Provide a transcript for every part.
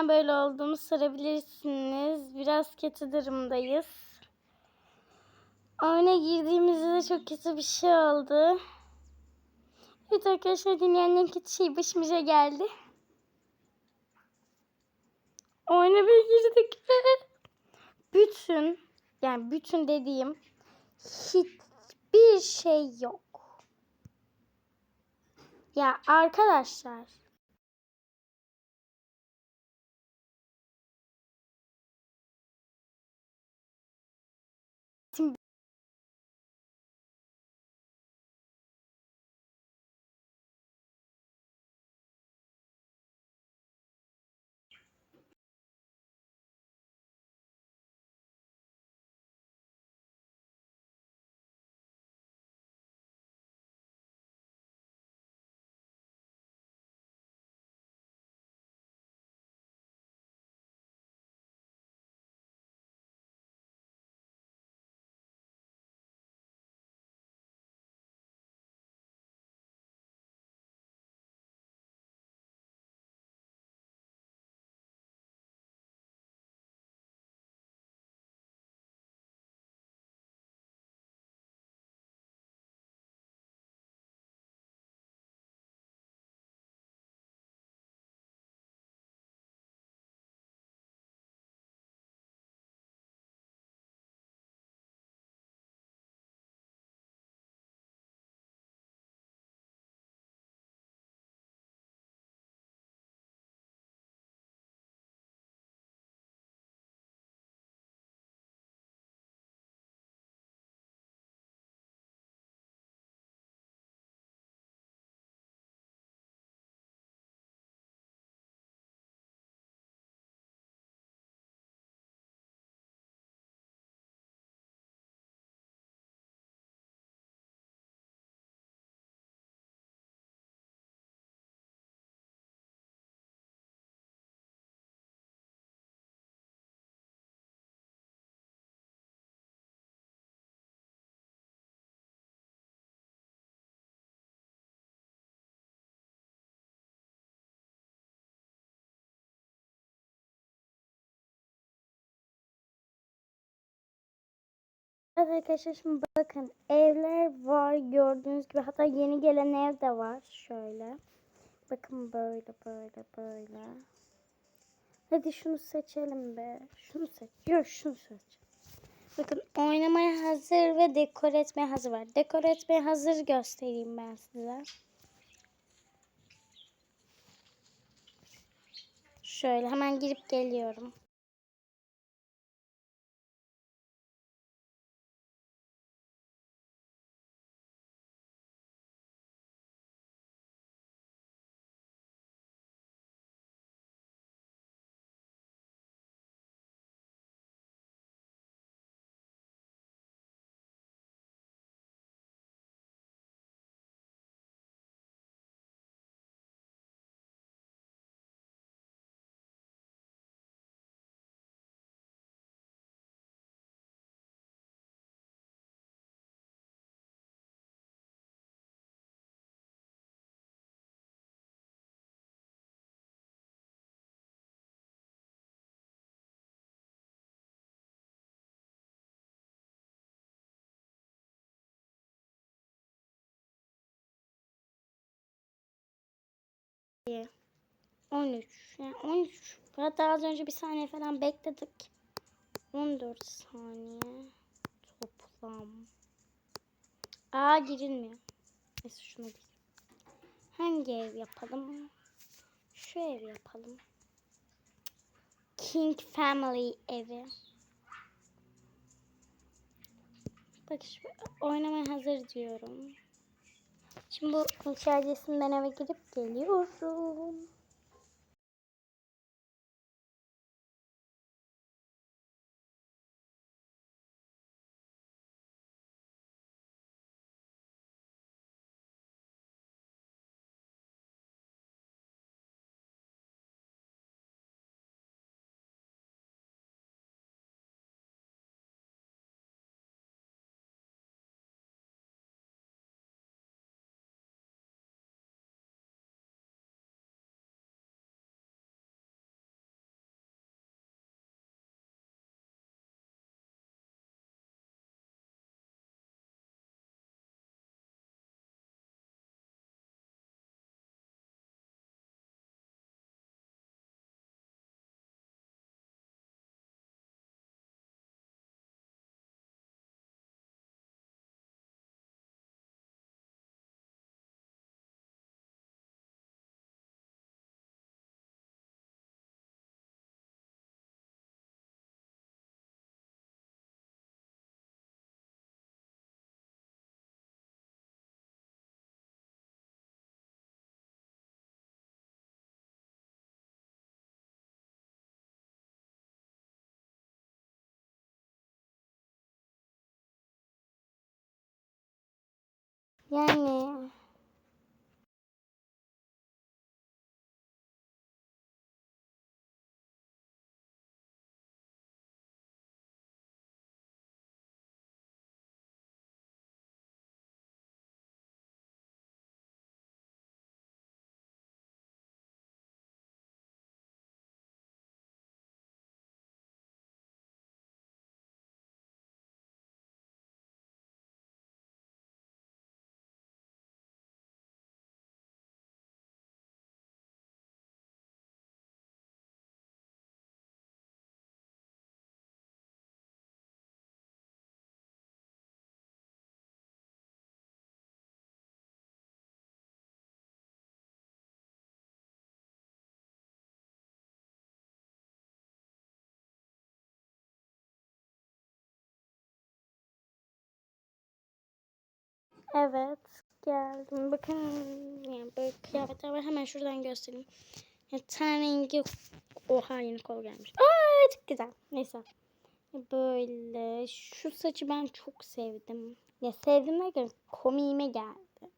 neden böyle olduğumu sorabilirsiniz. Biraz kötü durumdayız. Oyuna girdiğimizde de çok kötü bir şey oldu. Evet arkadaşlar dünyanın en kötü şeyi başımıza geldi. Oyuna bir girdik bütün yani bütün dediğim hiçbir şey yok. Ya arkadaşlar Arkadaşlar şimdi bakın evler var gördüğünüz gibi hatta yeni gelen ev de var şöyle. Bakın böyle böyle böyle. Hadi şunu seçelim be. Şunu seç. Yok şunu seç. Bakın oynamaya hazır ve dekor etmeye hazır var. Dekor etmeye hazır göstereyim ben size. Şöyle hemen girip geliyorum. Diye. 13. Yani 13. Hatta az önce bir saniye falan bekledik. 14 saniye. Toplam. Aa girilmiyor. Neyse şunu bir. Hangi ev yapalım? Şu ev yapalım. King Family evi. Bak şu oynamaya hazır diyorum. Şimdi bu içerisinde ben eve girip geliyorum. Evet geldim. Bakın yani böyle kıyafetler var. Hemen şuradan göstereyim. Yani ten rengi oha yeni kol gelmiş. Aa çok güzel. Neyse. Böyle şu saçı ben çok sevdim. Ya sevdim derken komiğime geldi.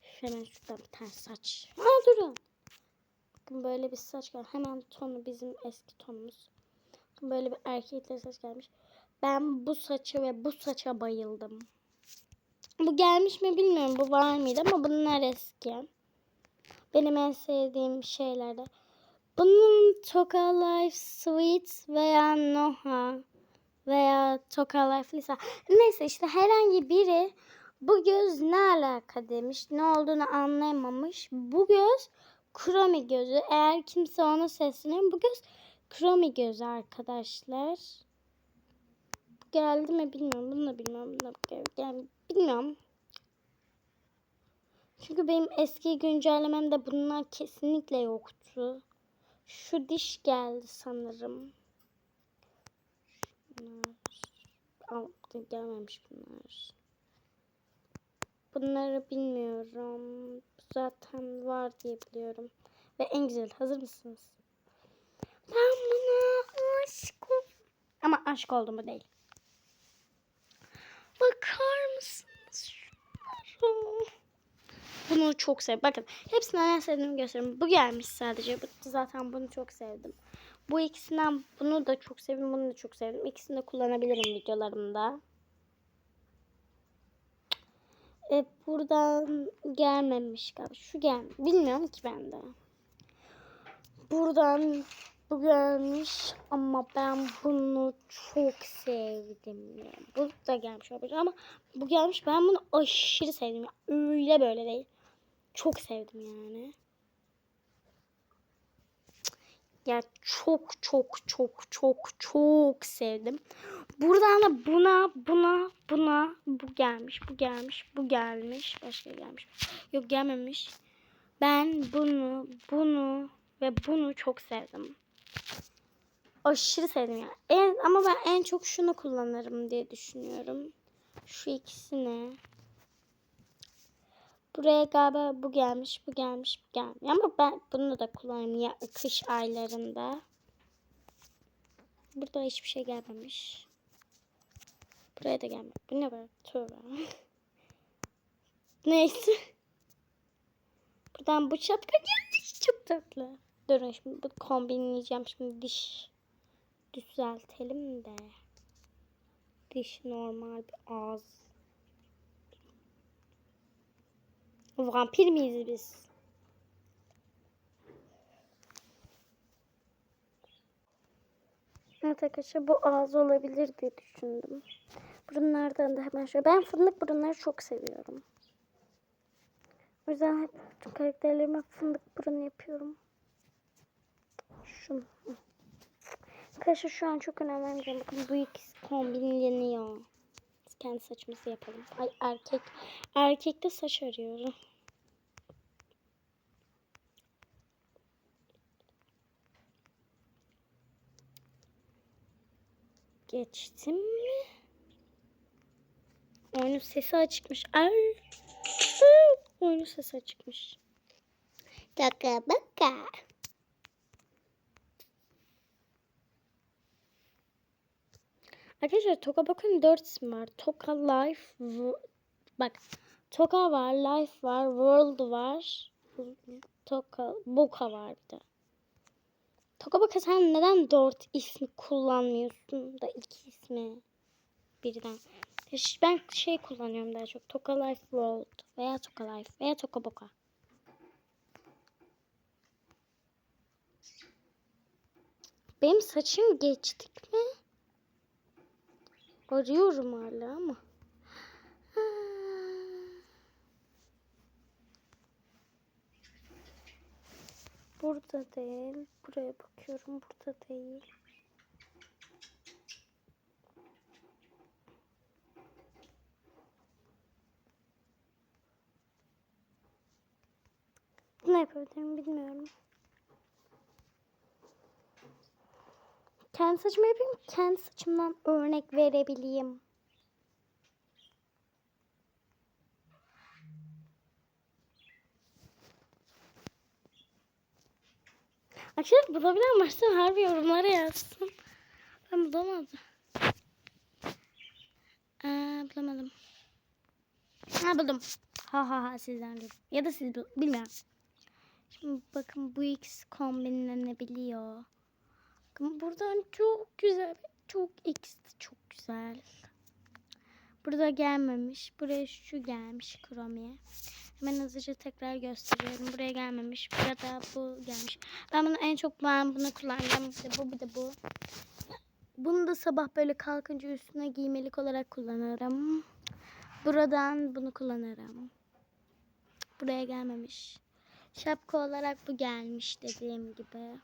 Hemen şuradan bir tane saç. Aa durun. Bakın böyle bir saç geldi. Hemen tonu bizim eski tonumuz. Böyle bir erkekler saç gelmiş. Ben bu saça ve bu saça bayıldım. Bu gelmiş mi bilmiyorum. Bu var mıydı ama bunlar eski. Benim en sevdiğim şeylerde. Bunun Toka Life Sweet veya Noha veya Toka Life Lisa. Neyse işte herhangi biri bu göz ne alaka demiş. Ne olduğunu anlayamamış. Bu göz Kromi gözü. Eğer kimse ona sesleniyor. Bu göz Kromi gözü arkadaşlar. Geldi mi bilmiyorum. Bunu da bilmiyorum. Bunu da gel, gel, bilmiyorum. Çünkü benim eski güncellememde bunlar kesinlikle yoktu. Şu diş geldi sanırım. Bunlar. Al, gelmemiş bunlar. Bunları bilmiyorum. Zaten var diye biliyorum. Ve en güzel. Hazır mısınız? Ben buna aşık oldum. Ama aşık oldum bu değil. Bakar mısınız şunlara? Bunu çok sevdim. Bakın hepsinden en sevdiğimi göstereyim. Bu gelmiş sadece. Bu, zaten bunu çok sevdim. Bu ikisinden bunu da çok sevdim. Bunu da çok sevdim. İkisini de kullanabilirim videolarımda. E, buradan gelmemiş galiba. Şu gel. Bilmiyorum ki ben de. Buradan bu gelmiş ama ben bunu çok sevdim. Ya. Bu da gelmiş olabilir ama bu gelmiş ben bunu aşırı sevdim. Öyle böyle değil. Çok sevdim yani. Ya çok çok çok çok çok sevdim. Buradan da buna buna buna bu gelmiş bu gelmiş bu gelmiş başka gelmiş. Yok gelmemiş. Ben bunu bunu ve bunu çok sevdim. Aşırı sevdim ya. En, ama ben en çok şunu kullanırım diye düşünüyorum. Şu ikisini. Buraya galiba bu gelmiş, bu gelmiş, bu gelmiş. Ama ben bunu da kullanırım ya kış aylarında. Burada hiçbir şey gelmemiş. Buraya da gelmiş. Bu ne böyle? Tövbe. Neyse. Buradan bu şapka gelmiş. Çok tatlı. Durun şimdi bu kombinleyeceğim. Şimdi diş düzeltelim de. Diş normal bir ağız. Vampir miyiz biz? Evet arkadaşlar bu ağız olabilir diye düşündüm. Burunlardan da hemen şöyle. Ben fındık burunları çok seviyorum. O yüzden hep bütün karakterlerime fındık burun yapıyorum. Şunu. Arkadaşlar şu an çok önemli. Bakın bu ikisi kombinleniyor. Biz kendi saçımızı yapalım. Ay erkek. Erkekte saç arıyorum. Geçtim mi? Oyunun sesi açıkmış. Ay. Oyunun sesi açıkmış. Taka baka. Arkadaşlar Toka bakın 4 isim var. Toka Life bak Toka var, Life var, World var. Toka, Boka var bir de. Toka baka sen neden 4 ismi kullanmıyorsun da 2 ismi birden? Ben şey kullanıyorum daha çok. Toka Life World veya Toka Life veya Toka Boka. Benim saçım geçtik mi? Arıyorum hala ama. Burada değil. Buraya bakıyorum. Burada değil. Ne yapabilirim bilmiyorum. Kendi saçımı yapayım. Kendi saçımdan örnek verebileyim. Arkadaşlar bulabilen varsa harbi yorumlara yazsın. Ben bulamadım. Ee, bulamadım. Ha buldum. Ha ha ha sizden değil. Ya da siz bilmiyorum. Şimdi bakın bu ikisi kombinlenebiliyor. Bakın buradan çok güzel. Çok de çok güzel. Burada gelmemiş. Buraya şu gelmiş kromiye. Hemen hızlıca tekrar gösteriyorum. Buraya gelmemiş. Burada bu gelmiş. Ben bunu en çok ben bunu kullanacağım. Bir de bu bir de bu. Bunu da sabah böyle kalkınca üstüne giymelik olarak kullanırım. Buradan bunu kullanırım. Buraya gelmemiş. Şapka olarak bu gelmiş dediğim gibi.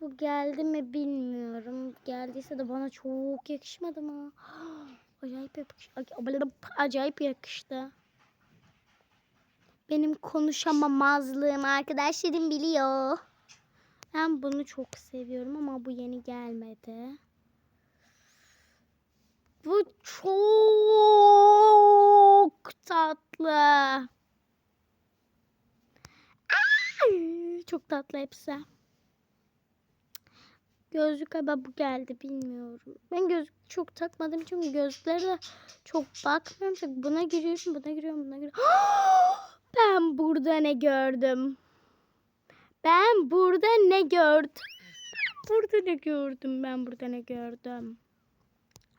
Bu geldi mi bilmiyorum. Geldiyse de bana çok yakışmadı mı? Acayip yakıştı. Acayip yakıştı. Benim konuşamamazlığım arkadaşlarım biliyor. Ben bunu çok seviyorum ama bu yeni gelmedi. Bu çok tatlı. Ay, çok tatlı hepsi. Gözlük galiba bu geldi bilmiyorum. Ben gözlük çok takmadığım için gözlüklere de çok bakmıyorum. Çünkü buna giriyorum, buna giriyorum, buna giriyorum. Ben burada ne gördüm? Ben burada ne gördüm? Burada ne gördüm? Ben burada ne gördüm?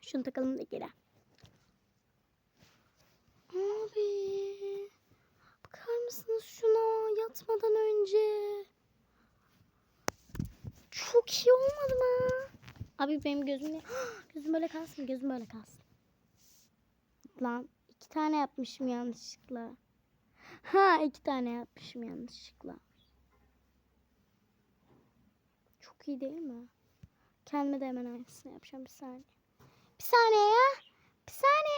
Şunu takalım da geri. Abi. Bakar mısınız şuna yatmadan önce? Çok iyi olmadı mı? Abi benim gözüm? Gözüm böyle kalsın, gözüm böyle kalsın. Lan iki tane yapmışım yanlışlıkla. Ha iki tane yapmışım yanlışlıkla. Çok iyi değil mi? Kendime de hemen aynısını yapacağım bir saniye. Bir saniye ya. Bir saniye.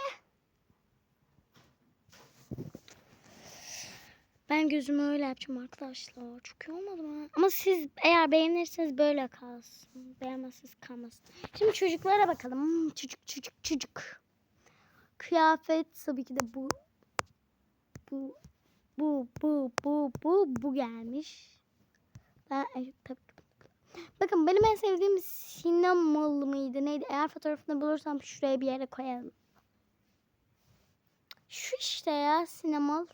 Ben gözümü öyle yapacağım arkadaşlar. Çok iyi olmadı mı? Ama siz eğer beğenirseniz böyle kalsın. Beğenmezseniz kalmasın. Şimdi çocuklara bakalım. Hmm, Çocuk çocuk çocuk. Kıyafet tabii ki de bu. Bu bu bu bu bu bu gelmiş. Ben ay, tabii Bakın benim en sevdiğim sinemalı mıydı neydi? Eğer fotoğrafını bulursam şuraya bir yere koyalım. Şu işte ya sinemal.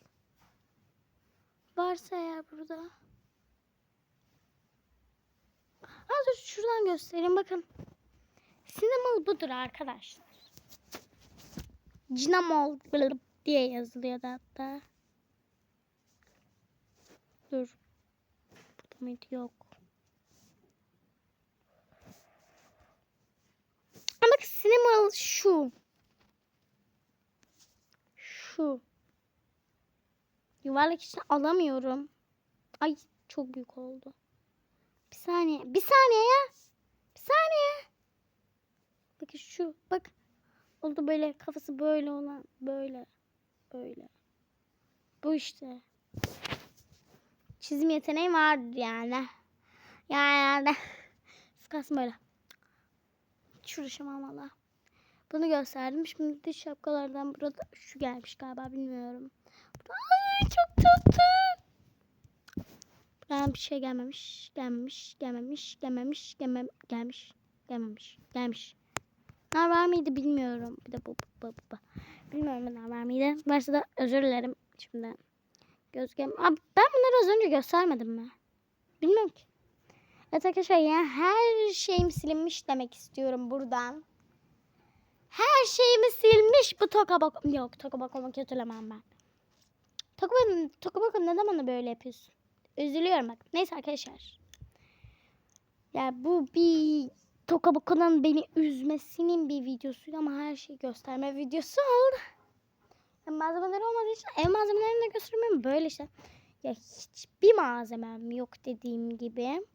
Varsa eğer burada. Ha dur şuradan göstereyim bakın. Sinemalı budur arkadaşlar. Cinamol diye yazılıyor da hatta. Dur. Burada mıydı? Yok. Ama sinema şu. Şu. Yuvarlak için alamıyorum. Ay çok büyük oldu. Bir saniye. Bir saniye ya. Bir saniye. Bakın şu. Bak. Oldu böyle kafası böyle olan. Böyle. Böyle. Bu işte. Çizim yeteneği var yani. Yani. Sıkarsın böyle. Hiç uğraşamam valla. Bunu gösterdim. Şimdi de şapkalardan burada şu gelmiş galiba bilmiyorum. Çok tatlı. Buradan bir şey gelmemiş. Gelmemiş. Gelmemiş. Gelmemiş. Gelmem gelmiş. Gelmemiş. Gelmiş. Nar var mıydı bilmiyorum. Bir de bu, bu, bu, bu. Bilmiyorum nar var mıydı. Varsa da özür dilerim şimdiden. Gözgem. Abi ben bunları az önce göstermedim mi? Bilmiyorum ki. Evet arkadaşlar yani her şeyim silinmiş demek istiyorum buradan. Her şeyimi silmiş bu tokabok. Yok tokabokumu kötülemem ben. Tokabok, tokabok neden bana böyle yapıyorsun? Üzülüyorum bak. Neyse arkadaşlar. Ya bu bir Tokaboku'nun beni üzmesinin bir videosuydu ama her şeyi gösterme videosu oldu. Ya malzemeleri olmadığı için ev malzemelerini de göstermiyorum. Böyle işte. Ya hiçbir malzemem yok dediğim gibi.